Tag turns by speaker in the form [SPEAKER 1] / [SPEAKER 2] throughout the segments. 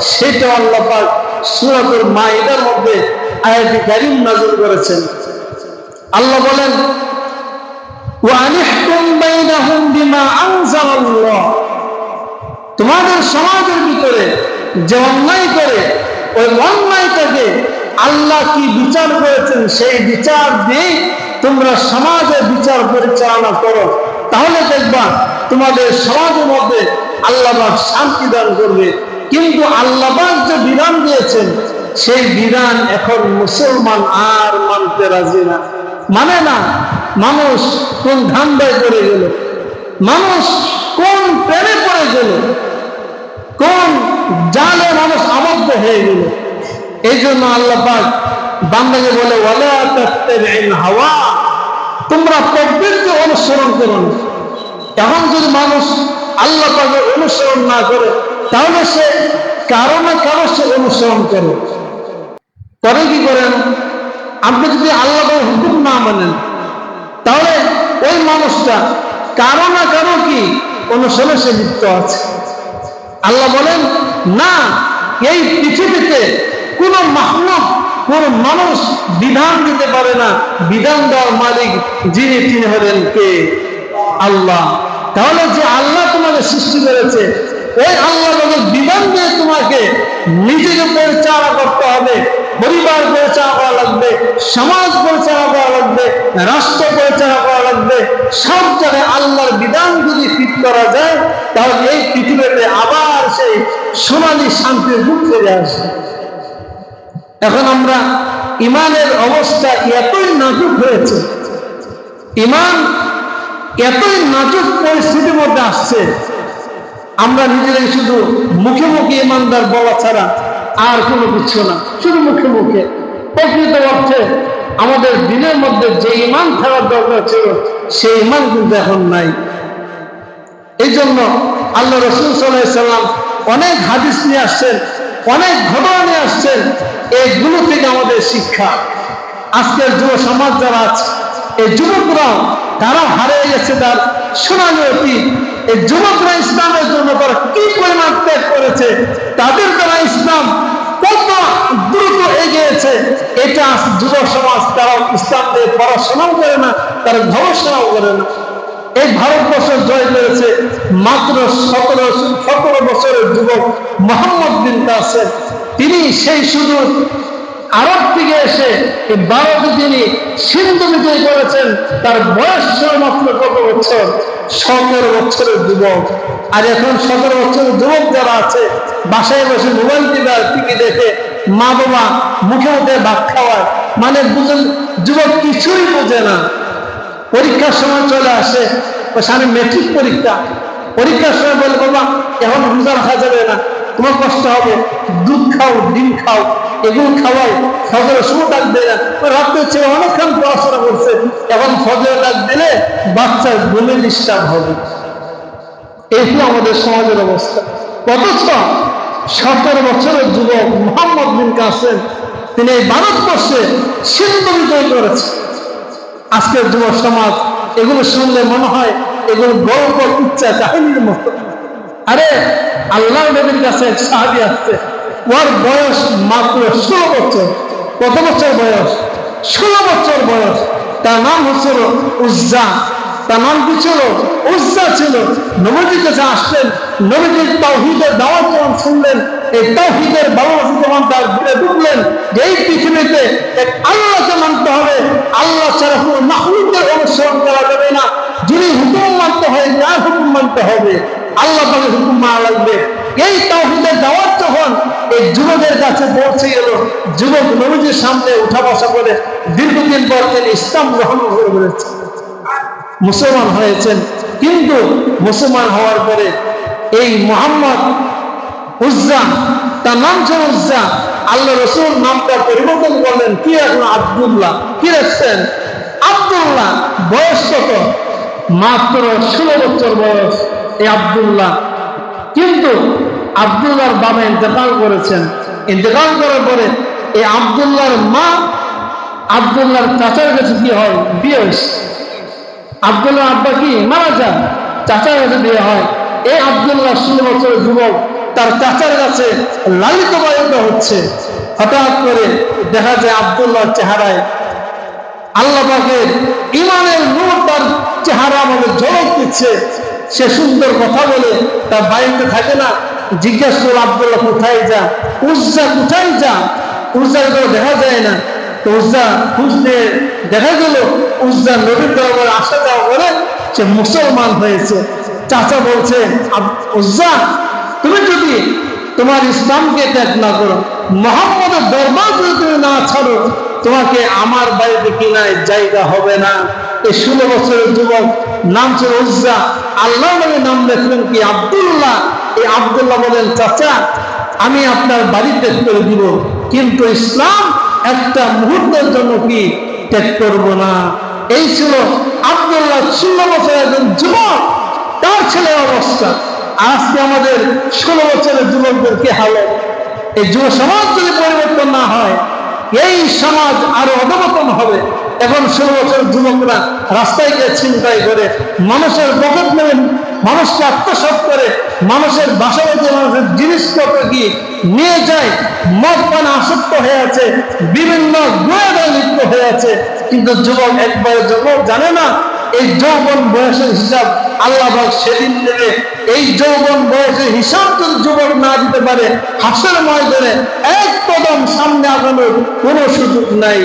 [SPEAKER 1] সেটা আল্লাহ পাক সূরাতুল মাইদার মধ্যে আয়াতি কারীম নাযিল করেছেন। আল্লাহ বলেন তোমাদের সমাজের ভিতরে যে অন্যায় করে, ওই অন্যায়টাকে আল্লাহ কি বিচার করেছেন, সেই বিচার দিয়ে তোমরা সমাজে বিচার পরিচালনা করো। তাহলে দেখবা তোমাদের সমাজের মধ্যে আল্লাহ শান্তি দান করবে। কিন্তু আল্লাহ যে বিধান দিয়েছেন, সেই বিধান এখন মুসলমান আর মানতে রাজি না। মানে না, মানুষ কোন ধান্দায় পড়ে গেল? মানুষ কোন প্রেমে পড়ে গেল? কোন জালে মানুষ আবদ্ধ হয়ে গেল? এই জন্য আল্লাহ পাক বান্দাকে বলে হাওয়া। তোমরা প্রবৃত্তি অনুসরণ করো এখন যদি মানুষ আল্লাহ পাকের অনুসরণ না করে তাহলে সে কারও না কারও সে অনুসরণ করে। করে কি করেন? আপনি যদি আল্লাহ হুকুম না মানেন, তাহলে ওই মানুষটা কারও না কারও কি অনুসরণে সে লিপ্ত আছে। আল্লাহ বলেন, না, এই পৃথিবীতে কোন মাহলুক, কোন মানুষ বিধান দিতে পারে না। বিধান দেওয়ার মালিক যিনি, তিনি হলেন কে? আল্লাহ। তাহলে যে আল্লাহ তোমাকে সৃষ্টি করেছে ওই আল্লাহ তাদের বিধান দিয়ে তোমাকে নিজেকে পরিচালনা করতে হবে, পরিবার পরিচালনা করা লাগবে, সমাজ পরিচালনা করা লাগবে, রাষ্ট্র পরিচালনা করা লাগবে, সব জায়গায় আল্লাহর বিধান যদি ফিট করা যায়, তাহলে এই পৃথিবীতে আবার সেই সোনালী শান্তির রূপ ফিরে আসবে। এখন আমরা ইমানের অবস্থা এতই নাজুক হয়েছে, ইমান এতই নাজুক পরিস্থিতির মধ্যে আসছে আমরা নিজেরাই শুধু মুখে মুখে ইমানদার বলা ছাড়া আর কোনো কিছু না, শুধু মুখে মুখে। প্রকৃত অর্থে আমাদের দিনের মধ্যে যে ইমান থাকার দরকার ছিল, সেই ইমান কিন্তু এখন নাই। এই জন্য আল্লাহ রসুল সাল্লাম অনেক হাদিস নিয়ে আসছেন, অনেক ঘটনা নিয়ে আসছেন এইগুলো থেকে আমাদের শিক্ষা। আজকের যুব সমাজ যারা আছে, এই যুবকরাও তারা হারিয়ে গেছে তার সোনালি অতীত। এই যুবকরা ইসলামের জন্য তারা কি পরিমাণ ত্যাগ করেছে? তাদের দ্বারা ইসলাম কত দ্রুত এগিয়েছে? এটা যুব সমাজ তারা ইসলাম দিয়ে পড়াশোনাও করে না, তারা গবেষণাও করে না। এই ভারতবর্ষ জয় করেছে মাত্র সতেরো সতেরো বছরের যুবক মোহাম্মদ বিন কাসেম। তিনি সেই শুধু আরব থেকে এসে এই ভারতে তিনি সিন্ধু বিজয় করেছেন, তার বয়স মাত্র কত বছর? সতেরো বছরের যুবক। আর এখন সতেরো বছরের যুবক যারা আছে, বাসায় বসে মোবাইল টিভি টিভি দেখে মা বাবা মুখে মুখে ভাত খাওয়ায়। মানে বুঝেন, যুবক কিছুই বোঝে না। পরীক্ষার সময় চলে আসে সামনে মেট্রিক পরীক্ষা। পরীক্ষার সময় বলে, বাবা, এখন রোজা রাখা যাবে না তোমার কষ্ট হবে? দুধ খাও, ডিম খাও, এগুলো খাওয়াই ফজরের সময় ডাক দেয় না। রাত্রে ছেলে অনেকক্ষণ পড়াশোনা করছে, এখন ফজরের ডাক দিলে বাচ্চার ঘুমে ডিস্টার্ব হবে। হলো আমাদের সমাজের অবস্থা। অথচ সতেরো বছরের যুবক মোহাম্মদ বিন কাসেম, তিনি এই ভারতবর্ষে সিন্ধু বিজয় করেছে। আজকের যুব সমাজ এগুলো শুনলে মনে হয় এগুলো গল্প ইচ্ছা কাহিনীর মতো। আরে, আল্লাহ নবীর কাছে সাহাবি আসছে। ওর বয়স মাত্র ষোলো বছর। কত বছর বয়স? ষোলো বছর বয়স। তার নাম হচ্ছিল উজ্জা। তার নাম কি ছিল? উজ্জা ছিল। নবীজির কাছে আসলেন। নবীজির তাওহিদের দাওয়াত যখন শুনলেন। এই তাওহিদের ভালোবাসা যখন তার ঘুরে যে এই পৃথিবীতে এক আল্লাহকে মানতে হবে। আল্লাহ ছাড়া কোনো মাহলুকের অনুসরণ করা যাবে না। যিনি হুকুম মানতে হয় যার হুকুম মানতে হবে। আল্লাহ তাকে হুকুম মানা লাগবে। এই তাওহিদের দাওয়াত যখন এই যুবকের কাছে পৌঁছে গেল, যুবক নবীজির সামনে উঠা বসা করে দীর্ঘদিন পর তিনি ইসলাম গ্রহণ করে বলেছে মুসলমান হয়েছেন। কিন্তু মুসলমান হওয়ার পরে এই মোহাম্মদ উজ্জা, তার নাম ছিল উজ্জা। আল্লাহ রসুল নামটা পরিবর্তন করলেন। কি এখন আব্দুল্লাহ? কি রাখছেন আব্দুল্লাহ বয়স কত? মাত্র ষোলো বছর বয়স। এই আব্দুল্লাহ। কিন্তু আব্দুল্লাহর বাবা ইন্তেকাল করেছেন। ইন্তেকাল করার পরে এই আব্দুল্লাহর মা আব্দুল্লাহর চাচার কাছে কি হয়, বিয়ে হয়েছে। আব্দুল্লাহ আব্বা কি? মারা যান। চাচার কাছে বিয়ে হয়। এই আব্দুল্লাহ ষোলো বছরের যুবক তার চাচার কাছে লালিত হচ্ছে। হঠাৎ করে দেখা যায় আব্দুল্লাহ চেহারায় আল্লাহ পাকের ইমানের নূর তার চেহারা আমাদের ঝলক দিচ্ছে। সে সুন্দর কথা বলে, তার বাড়িতে থাকে না, জিজ্ঞাসা করল, আব্দুল্লাহ, কোথায় যা? উজ্জা, কোথায় যা? উজ্জার তো দেখা যায় না। তো উজ্জা খুঁজতে দেখা গেল, উজ্জা নবীর দরবারে আসা যাওয়া করে সে মুসলমান হয়েছে। চাচা বলছে উজ্জা, তুমি যদি তোমার ইসলামকে ত্যাগ না করো, মোহাম্মদের দরবার যদি তুমি না ছাড়ো, তোমাকে আমার বাড়িতে কিনায় জায়গা হবে না। এই ষোলো বছরের যুবক নাম ছিল উজ্জা। আল্লাহ নামে নাম লেখলেন কি? আব্দুল্লাহ। এই আব্দুল্লাহ বলেন, চাচা, আমি আপনার বাড়ি ত্যাগ করে দিব। কিন্তু ইসলাম একটা মুহূর্তের জন্য কি? ত্যাগ করব না। এই ছিল আব্দুল্লাহ ষোলো বছরের একজন যুবক। তার ছেলে অবস্থা। আজকে আমাদের ষোলো বছরের যুবকদের কি হালত। এই যুব সমাজ যদি পরিবর্তন না হয়, এই সমাজ আরও অধপতন হবে। এখন ষোলো বছরের যুবকরা রাস্তায় গিয়ে ছিনতাই করে মানুষের পকেট নেবেন মানুষকে আত্মসাত করে, মানুষের বাসাবাদী মানুষের জিনিসপত্র কি নিয়ে যায়। মদ পানে আসক্ত হয়ে আছে, বিভিন্ন গুণাগায় লিপ্ত হয়ে আছে। কিন্তু যুবক একবারের জন্য জানে না, এই যৌবন বয়সের হিসাব আল্লাহ সেদিন দেবে। এই যৌবন বয়সের হিসাব যদি যুবক না দিতে পারে, হাসের ময়দানে এক কদম সামনে আগানোর কোনো সুযোগ নাই।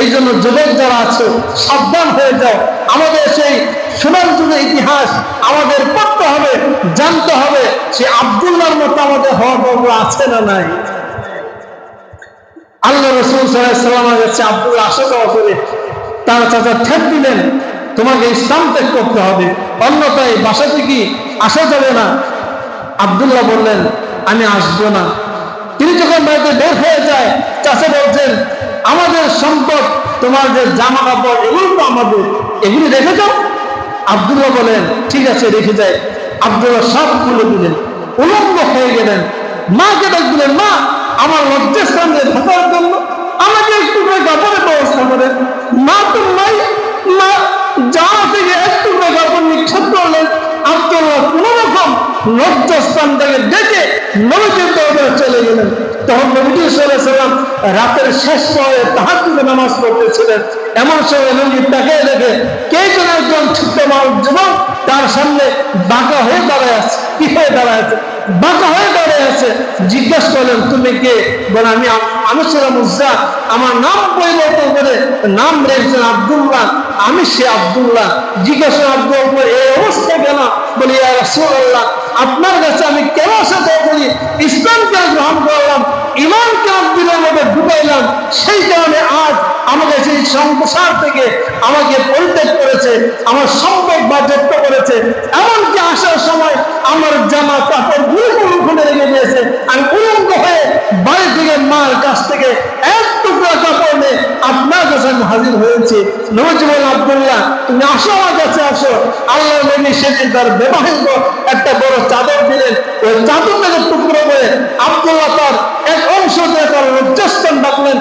[SPEAKER 1] এই জন্য যুবক যারা আছে, সাবধান হয়ে যাও। আমাদের সেই সোনার ইতিহাস আমাদের পড়তে হবে, জানতে হবে সে আব্দুল্লাহর মতো আমাদের হওয়ার দরকার আছে না নাই। আল্লাহ রসুল সাল্লামের কাছে আব্দুল আশা করে তার চাচা ঠেক দিলেন, তোমাকে ইসলাম ত্যাগ করতে হবে। অন্যথায় বাসা থেকে আসা যাবে না। আব্দুল্লাহ বললেন, আমি আসব না। তিনি যখন বাড়িতে বের হয়ে যায়, চাষে বলছেন, আমাদের সম্পদ তোমার যে জামা কাপড়, এগুলো তো আমাদের। এগুলি রেখে যাও আব্দুল্লাহ বলেন, ঠিক আছে, রেখে যায় আব্দুল্লাহ সব খুলে দিলেন। উলঙ্গ হয়ে গেলেন। মাকে ডাক দিলেন মা, আমার লজ্জাস্থান সামনে ঢাকার জন্য আমাকে একটু করে কাপড়ের ব্যবস্থা করেন। মা তো নাই। মা যা থেকে একটু করে কাপড় নিক্ষেপ করলেন। লজ্জাস্থান থেকে ডেকে নবীজির দরবারে চলে গেলেন। তখন নবীজি সাল্লাম রাতের শেষ সময়ে তাহার নামাজ পড়তেছিলেন। এমন সময় নবী তাকে দেখে, কে যেন একজন ছোট্ট মানুষ যুবক তার সামনে বাঁকা হয়ে দাঁড়ায় আছে? কি হয়ে দাঁড়ায় আছে, বাঁকা হয়ে দাঁড়ায় আছে। জিজ্ঞেস করলেন, তুমি কে? বলে, আমি আমি ছিলাম উজ্জা। আমার নাম পরিবর্তন করে নাম রেখেছেন আব্দুল্লাহ। আমি সে আব্দুল্লাহ। জিজ্ঞাসা আব্দুল এই অবস্থা কেন? বলি রাসূলুল্লাহ, আপনার কাছে আমি কেন সাথে বলি ইসলাম কেন গ্রহণ করলাম ইমান কেন দিলের মধ্যে ঢুকাইলাম। সেই কারণে আজ আমাকে সেই সংসার থেকে আমাকে পরিত্যাগ করেছে, আমার সম্পদ বাজেপ্ত করেছে। এমনকি আসার সময় আমার জামা কাপড়গুলো খুলে রেখে দিয়েছে। আমি উলঙ্গ হয়ে বাড়ি থেকে মার কাছ থেকে এক টুকরা কাপড় নিয়ে আপনার কাছে আমি হাজির হয়েছি। নবজীবন আব্দুল্লাহ, তুমি আসো, আমার কাছে আসো। আল্লাহ নবী সেদিন তার বিবাহিত একটা বড় চাদর দিলেন। ওই চাদরটাকে টুকরো করে আব্দুল্লাহ তার এক অংশ দিয়ে তার লজ্জাস্থান ডাকলেন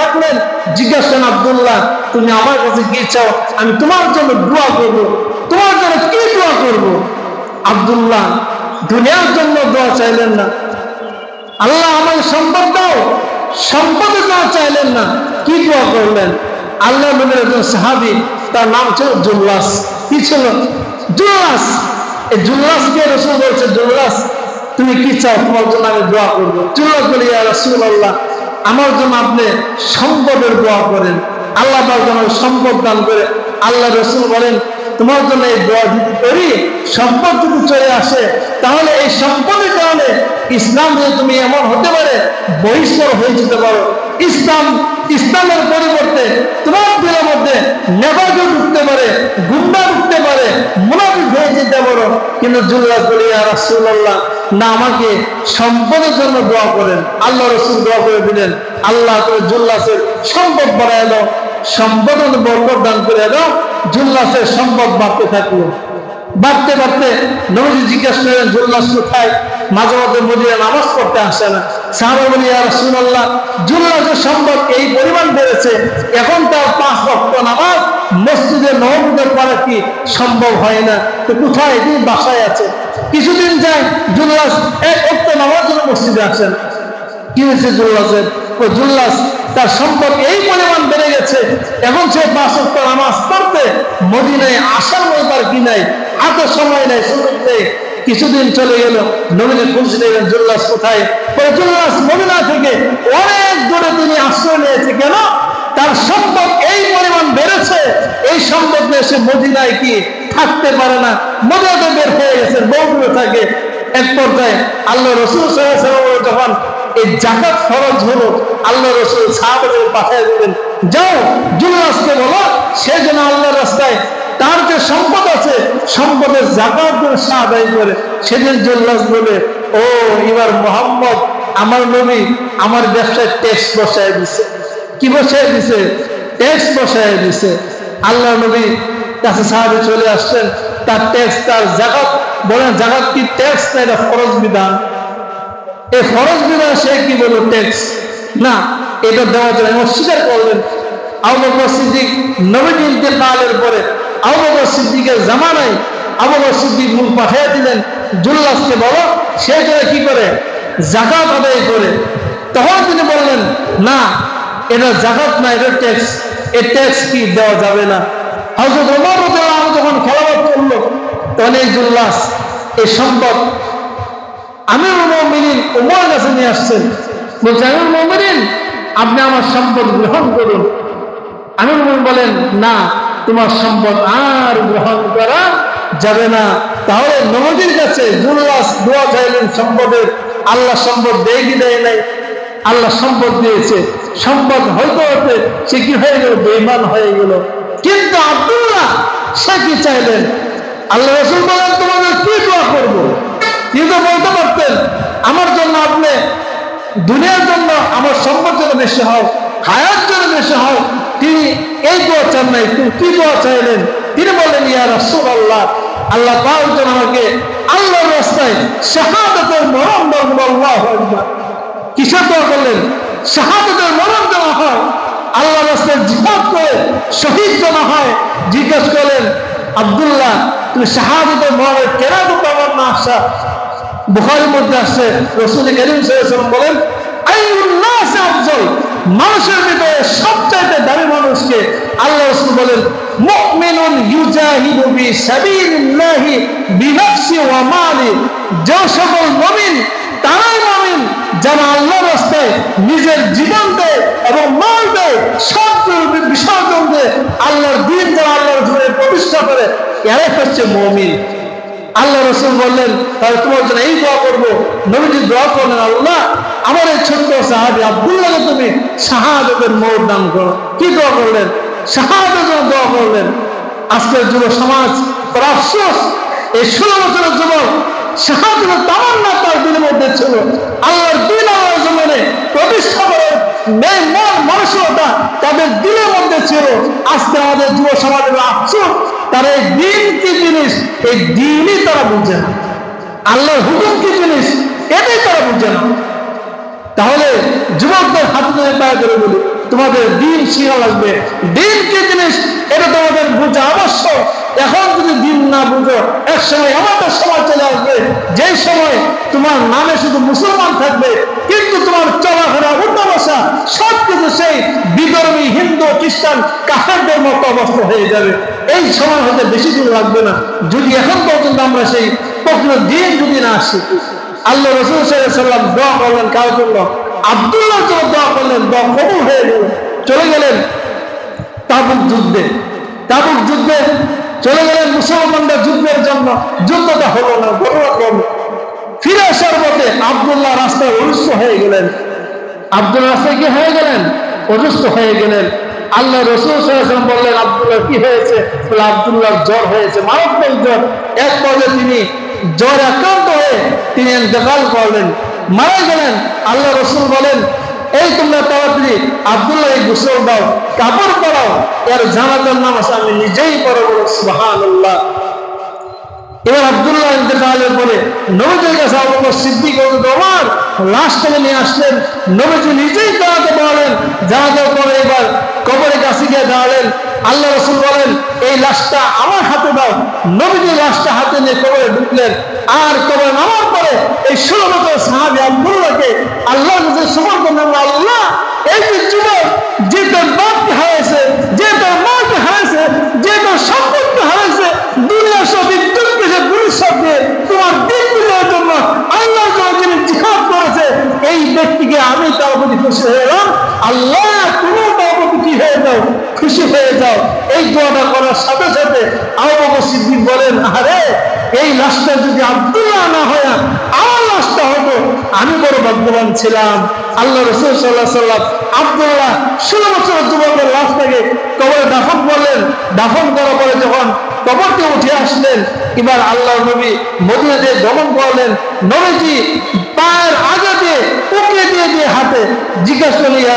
[SPEAKER 1] ডাকলেন জিজ্ঞাসা আব্দুল্লাহ, তুমি আমার কাছে কি আমি তোমার জন্য দোয়া করব। তোমার জন্য কি দোয়া করব? আব্দুল্লাহ, দুনিয়ার জন্য দোয়া চাইলেন না। আল্লাহ আমার সম্পদ দাও। সম্পদের দোয়া চাইলেন না। কি দোয়া করলেন? আল্লাহ নবীর একজন সাহাবি, তার নাম ছিল জুল্লাস। কি ছিল? জুল্লাস। এই জুল্লাসকে রসুল বলছে? জুল্লাস, তুমি কি চাও? তোমার জন্য আমি দোয়া করব। জুল্লাস বলি রসুল আল্লাহ আমার জন্য আপনি সম্পদের দোয়া করেন। আল্লাহ যেন সম্পদ দান করে। আল্লাহ রসুল বলেন, তোমার জন্য এই দোয়া যদি করি, সম্পদ যদি চলে আসে, তাহলে এই সম্পদের কারণে ইসলাম যদি তুমি এমন হতে পারে, বহিষ্কার হয়ে যেতে পারো। ইসলাম ইসলামের পরিবর্তে তোমার মধ্যে নেবাজও ঢুকতে পারে, গুন্ডা ঢুকতে পারে, মুনাফিক হয়ে যেতে পারো। কিন্তু জুল্লাহ করিয়া রাসুল্লাহ না, আমাকে সম্পদের জন্য দোয়া করেন। আল্লাহ রসুল দোয়া করে দিলেন। আল্লাহ করে জুল্লাসের সম্পদ বাড়ায় দাও সম্পদ বরকত দান করে দাও জুল্লাসের সম্পদ বাড়তে থাকল। বাড়তে বাড়তে নবজি জিজ্ঞাসা করেন জুল্লাস কোথায়? মাঝে মধ্যে মদিনা নামাজ পড়তে আসে না। সাহাবা বলি আর সম্পদ এই পরিমাণ বেড়েছে, এখন তার পাঁচ রক্ত নামাজ, মসজিদে নবমদের পরে কি সম্ভব হয় না? তো কোথায় তিনি বাসায় আছে। কিছুদিন যায় জুল্লাস এক অক্ত নামাজ মসজিদে আসেন কি হয়েছে জুল্লাসের তার সম্পদ এই পরিমাণ বেড়ে গেছে এখন সে অক্ট নামাজ পড়তে মদিনায় আসার মতো তার কি নাই হাতে সময় সুযোগ কিছুদিন চলে গেল নবীনে খুঁজে নেবেন জুল্লাস কোথায়? জুল্লাস মদিনা থেকে অনেক দূরে তিনি আশ্রয় নিয়েছে। কেন? তার সম্পদ এই পরিমাণ বেড়েছে, এই সম্পদ নিয়ে সে মদিনায় কি থাকতে পারে না? মদিনাতে বের হয়ে গেছে বহুদূরে থাকে। এক পর্যায়ে আল্লাহ রসুল যখন এই জাকাত ফরজ হলো আল্লাহ রসুল সাহাবাদের পাঠিয়ে দিলেন, যাও জুল্লাসকে বলো সে যেন আল্লাহর রাস্তায় তার যে সম্পদ আছে, সম্পদের জাকাত সে আদায় করে, সেদিন জুল্লাস বলে, ও, এবার মোহাম্মদ, আমার নবী আমার ব্যবসায় ট্যাক্স বসায় দিছে। কি বসায় দিছে? ট্যাক্স বসায় দিছে। আল্লাহ নবী কাছে সাহাবে চলে আসছেন, তার ট্যাক্স তার জাকাত, বলেন জাকাত কি ট্যাক্স না এটা ফরজ বিধান? এই ফরজ বিধান সে কি বলব ট্যাক্স না, এটা দেওয়া যায় অস্বীকার করলেন। আবু বকর সিদ্দিক নবীজি ইন্তেকালের পরে আবু বকর সিদ্দিকের জামানায় আবু সিদ্দিক মুখ পাঠিয়ে দিলেন জুল্লাসকে বলো সে করে কি করে? জাকাত আদায় করে। তখন তিনি বললেন, না, এটা জাকাত না, এটা ট্যাক্স এই ট্যাক্স কি? দেওয়া যাবে না। হজরত ওমর যখন খেলাবাদ করল, তখন এই জুল্লাস এই সম্পদ আমির মুমিনিন ওমর কাছে নিয়ে আসছেন। বলছে আমির মুমিনিন, আপনি আমার সম্পদ গ্রহণ করুন। আমির মুমিন বলেন, না, তোমার সম্পদ আর গ্রহণ করা যাবে না। তাহলে নবীর কাছে দোয়া চাইলেন সম্পদের, আল্লাহ সম্পদ দেয় কি দেয় নাই। আল্লাহ সম্পদ দিয়েছে। সম্পদ হয়তো হতে সে কি হয়ে গেল? বেইমান হয়ে গেল। কিন্তু আব্দুল্লাহ, সে কি চাইলেন? আল্লাহ রসুল বলেন, তোমাদের কি দোয়া করব? কিন্তু বলতে পারতেন, আমার জন্য আপনি দুনিয়ার জন্য আমার সম্পদ যেন বেশি হয় হায়াত যেন বেশি হয় তিনি এই দোয়া চান নাই তিনি কি দোয়া চাইলেন? তিনি বললেন, ইয়া রাসূল আল্লাহ আল্লাহ পাক যেন আমাকে আল্লাহর রাস্তায় শাহাদাতের দেন আল্লাহু কিসের দোয়া করলেন? শাহাদাতের মরণ দেওয়া হয় আল্লাহ রাস্তায় জিহাদ করে শহীদ যেন হয়। জিজ্ঞেস করলেন, আব্দুল্লাহ, তুমি শাহাদাতের মরণের তো পাবার না আসা বুখারির মধ্যে আসছে, রসুল করিম সাল্লাল্লাহু বলেন মানুষের ভিতরে সবচাইতে দামি মানুষকে আল্লাহ রসুল বলেন, মুমিনুন ইউজাহিদু ফি সাবিলিল্লাহি বিনাফসি ওয়া মালি। যে সকল মুমিন, তারাই মুমিন যারা আল্লাহর রাস্তায় নিজের জীবন দেয় এবং মাল দেয় সব বিসর্জন দেয় আল্লাহর দিন যারা আল্লাহর জন্য প্রতিষ্ঠা করে, এরাই হচ্ছে মুমিন। আল্লাহ রসুল বললেন, তাহলে তোমার জন্য এই দোয়া করব। নবীজি দোয়া করলেন, আল্লাহ, আমার এই ছোট্ট সাহাবি আব্দুল্লাহকে তুমি শাহাদতের মোর দান করো। কি দোয়া করলেন? শাহাদতের জন্য দোয়া করলেন। আজকের যুব সমাজ তার আফসোস। এই ষোলো বছরের যুবক শাহাদতের তামান্না তার দিনের মধ্যে ছিল। আল্লাহর দিন আল্লাহর জমিনে প্রতিষ্ঠা করে নেই মন মানসিকতা তাদের দিনের মধ্যে ছিল। আজকে আমাদের যুব সমাজের আফসোস। তারা এই দিন কি জিনিস? এই দিনই তারা বুঝে না। আল্লাহর হুকুম কি জিনিস? এটাই তারা বুঝে না। তাহলে যুবকদের হাত ধরে পায়ে ধরে বলি, তোমাদের দিন শিখা লাগবে দিন কি জিনিস? এটা তোমাদের বুঝা অবশ্য এখন যদি দিন না বুঝো এক সময় আমাদের সময় চলে তোমার নামে শুধু মুসলমান থাকবে, কিন্তু তোমার চলাফেরা উঠা বসা সব কিছু সেই বিধর্মী, হিন্দু, খ্রিস্টান, কাফেরদের মতো অবস্থা হয়ে যাবে। এই সময় হতে বেশি দিন লাগবে না। যদি এখন পর্যন্ত আমরা সেই কখনো দিন যদি না আসি, আল্লাহ রসুল সাল্লাম দোয়া করলেন, কার জন্য? আব্দুল্লাহ দোয়া করলেন, দোয়া কবুল হয়ে গেল। চলে গেলেন তাবুক যুদ্ধে। তাবুক যুদ্ধে চলে গেলেন মুসলমানদের যুদ্ধের জন্য। যুদ্ধটা হলো না ঘটনা কম ফিরে আসার পথে হয়ে গেলেন। আব্দুল হয়ে গেলেন? অসুস্থ হয়ে গেলেন। আল্লাহ রসুল বললেন, আব্দুল্লাহ, কি হয়েছে? জ্বর হয়েছে। মারাত্মক জ্বর। এক পর্যায়ে তিনি জ্বর আক্রান্ত হয়ে তিনি করলেন। মারা গেলেন। আল্লাহ রসুল বলেন, এই তোমরা তাড়াতাড়ি আব্দুল্লাহ গোসল দাও, কাপড় পরাও। এর জানাজার নামাজ আমি নিজেই পড়ো বলো সুবহানাল্লাহ। এবার আব্দুল্লাহ ইন্তেকালের পরে নবীজির কাছে আবু বকর সিদ্দিক ও ওমর লাশটাকে নিয়ে আসলেন। নবীজি নিজেই দাঁড়াতে পারলেন। দাঁড়াতে পরে এবার কবরের কাছে গিয়ে দাঁড়ালেন। আল্লাহ রসুল বলেন এই লাশটা আমার হাতে দাও। নবীজি লাশটা হাতে নিয়ে কবরে ঢুকলেন। আর কবরে নামার পরে এই ষোলো বছর সাহাবি আব্দুল্লাহকে আল্লাহ নিজের সমর্পণ করলেন, আল্লাহ এই যে যুবক যে তোর বাপকে হারাইছে যে তোর মাকে হারাইছে যে তোর সম্পদকে হারাইছে দুনিয়ার সব বিদ্যুৎ পেশে গুলির সাথে তোমার দিন বিজয়ের জন্য আল্লাহ জন্য যিনি জিহাদ করেছে এই ব্যক্তিকে আমি তার প্রতি খুশি হয়ে গেলাম আল্লাহ প্রতি কি হয়ে যাও, খুশি হয়ে যাও। এই দোয়াটা করার সাথে সাথে আবু সিদ্দিক বলেন আরে এই লাশটা যদি আব্দুল্লাহ না হয় আমার লাশটা হতো, আমি বড় ভাগ্যবান ছিলাম। আল্লাহ রসুল সাল্লাহ সাল্লাম আব্দুল্লাহ, ষোলো বছর যুবকের লাশটাকে কবরে দাফন করলেন। দাফন করার পরে যখন কবরকে উঠে আসলেন, এবার আল্লাহ নবী মদিনা দিয়ে দমন করলেন। নবীজি দিয়ে হাতে জিজ্ঞাসা ইয়া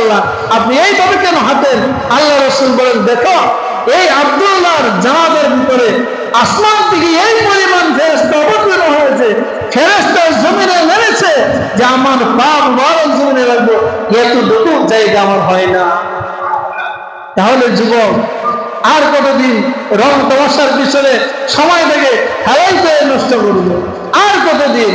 [SPEAKER 1] আল্লাহ আপনি এইভাবে কেন হাতেন আল্লাহ রসুল বলেন, দেখো, এই আব্দুল্লাহর ভিতরে আসমান থেকে এই পরিমাণ ফেরেস্তা অবতীর্ণ হয়েছে। ফেরেস্তা জমিনে যে আমার জমিনে এতটুকু জায়গা আমার হয় না। তাহলে যুবক, আর কতদিন রং তামাশার পিছনে সময় থেকে হেলাই করে নষ্ট করব আর কতদিন